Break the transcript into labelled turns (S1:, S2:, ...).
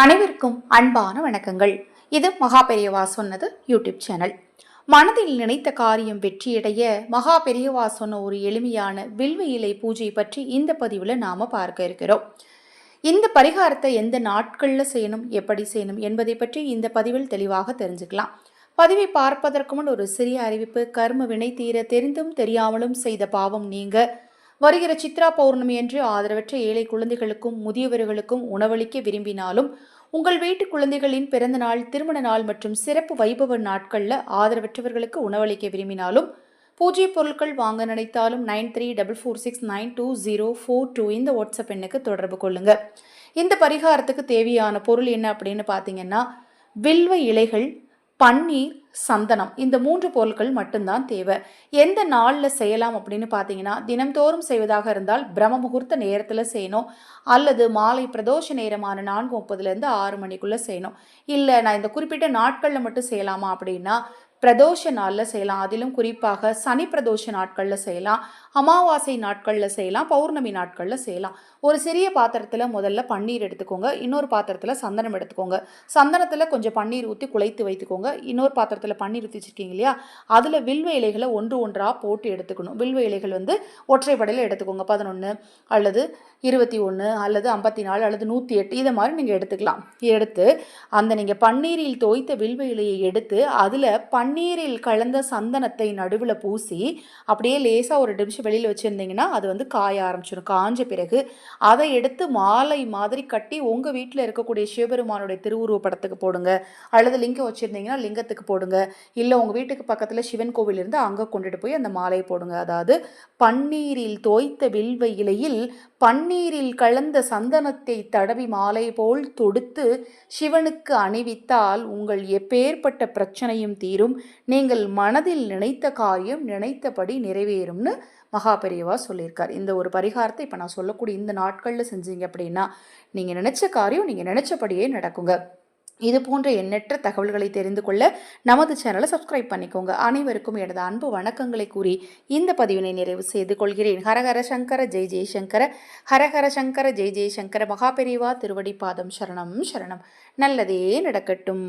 S1: அனைவருக்கும் அன்பான வணக்கங்கள். இது மகா பெரியவா சொன்னது யூடியூப் சேனல். மனதில் நினைத்த காரியம் வெற்றியடைய மகா பெரியவா சொன்ன ஒரு எளிமையான வில்வ இலை பூஜை பற்றி இந்த பதிவில் நாம் பார்க்க இருக்கிறோம். இந்த பரிகாரத்தை எந்த நாட்களில் செய்யணும் எப்படி செய்யணும் என்பதை பற்றி இந்த பதிவில் தெளிவாக தெரிஞ்சுக்கலாம். பதிவை பார்ப்பதற்கு முன் ஒரு சிறிய அறிவிப்பு கர்ம வினை தீர தெரிந்தும் தெரியாமலும் செய்த பாவம் நீங்க வருகிற சித்ரா பௌர்ணமி அன்று ஆதரவற்ற ஏழை குழந்தைகளுக்கும் முதியவர்களுக்கும் உணவளிக்க விரும்பினாலும் உங்கள் வீட்டு குழந்தைகளின் பிறந்த நாள் திருமண நாள் மற்றும் சிறப்பு வைபவ நாட்களில் ஆதரவற்றவர்களுக்கு உணவளிக்க விரும்பினாலும் பூஜ்ய பொருட்கள் வாங்க நினைத்தாலும் nine three double four six nine two zero four two இந்த வாட்ஸ்அப் எண்ணுக்கு தொடர்பு கொள்ளுங்க. இந்த பரிகாரத்துக்கு தேவையான பொருள் என்ன அப்படின்னு பார்த்தீங்கன்னா வில்வ இலைகள் பன்னீர் சந்தனம். இந்த மூன்று பொருட்கள் மட்டும்தான் தேவை. எந்த நாளில் செய்யலாம் அப்படின்னு பார்த்தீங்கன்னா தினம்தோறும் செய்வதாக இருந்தால் பிரம்ம முகூர்த்த நேரத்தில் செய்யணும். அல்லது மாலை பிரதோஷ நேரமான நான்கு முப்பதுலேருந்து ஆறு மணிக்குள்ளே செய்யணும். இல்லை நான் இந்த குறிப்பிட்ட நாட்களில் மட்டும் செய்யலாமா அப்படின்னா பிரதோஷ நாளில் செய்யலாம். அதிலும் குறிப்பாக சனி பிரதோஷ நாட்களில் செய்யலாம். அமாவாசை நாட்களில் செய்யலாம். பௌர்ணமி நாட்களில் செய்யலாம். ஒரு சிறிய பாத்திரத்தில் முதல்ல பன்னீர் எடுத்துக்கோங்க. இன்னொரு பாத்திரத்தில் சந்தனம் எடுத்துக்கோங்க. சந்தனத்தில் கொஞ்சம் பன்னீர் ஊற்றி குழைத்து வைத்துக்கோங்க. இன்னொரு பாத்திரத்தில் பன்னீர் ஊற்றி வச்சுருக்கீங்க இல்லையா? அதில் வில்வ இலைகளை ஒன்று ஒன்றாக போட்டு எடுத்துக்கணும். வில்வ இலைகள் வந்து ஒற்றைப்படையில் எடுத்துக்கோங்க. பதினொன்று அல்லது இருபத்தி ஒன்று அல்லது ஐம்பத்தி நாலு அல்லது நூற்றி எட்டு இதை மாதிரி நீங்கள் எடுத்துக்கலாம். எடுத்து அந்த நீங்கள் பன்னீரில் தோய்த்த வில்வ இலையை எடுத்து அதில் பன் பன்னீரில் கலந்த சந்தனத்தை நடுவில் பூசி அப்படியே லேசாக ஒரு நிமிஷம் வெளியில் வச்சுருந்தீங்கன்னா அது வந்து காய ஆரம்பிச்சிடும் காஞ்ச பிறகு அதை எடுத்து மாலை மாதிரி கட்டி உங்கள் வீட்டில் இருக்கக்கூடிய சிவபெருமானுடைய திருவுருவ படத்துக்கு போடுங்க. அல்லது லிங்கம் வச்சுருந்தீங்கன்னா லிங்கத்துக்கு போடுங்க. இல்லை உங்கள் வீட்டுக்கு பக்கத்தில் சிவன் கோவில் இருந்து அங்கே கொண்டுட்டு போய் அந்த மாலையை போடுங்க. அதாவது பன்னீரில் தோய்த்த வில்வ இலையில் பன்னீரில் கலந்த சந்தனத்தை தடவி மாலை போல் தொடுத்து சிவனுக்கு அணிவித்தால் உங்கள் எப்பேற்பட்ட பிரச்சனையும் தீரும். நீங்கள் மனதில் நினைத்த காரியம் நினைத்தபடி நிறைவேறும்னு மகா பெரியவா சொல்லியிருக்கார். இந்த ஒரு பரிகாரத்தை இப்போ நான் சொல்லக்கூடிய இந்த நாட்களில் செஞ்சீங்க அப்படின்னா நீங்கள் நினச்ச காரியம் நீங்கள் நினச்சபடியே நடக்குங்க. இது போன்ற எண்ணற்ற தகவல்களை தெரிந்து கொள்ள நமது சேனலை சப்ஸ்கிரைப் பண்ணிக்கோங்க. அனைவருக்கும் எனது அன்பு வணக்கங்களை கூறி இந்த பதிவினை நிறைவு செய்து கொள்கிறேன். ஹரஹர சங்கர ஜெய் ஜெய்சங்கர ஹரஹர சங்கர ஜெய் ஜெய்சங்கர மகாபெரிவா திருவடி பாதம் சரணம் சரணம். நல்லதே நடக்கட்டும்.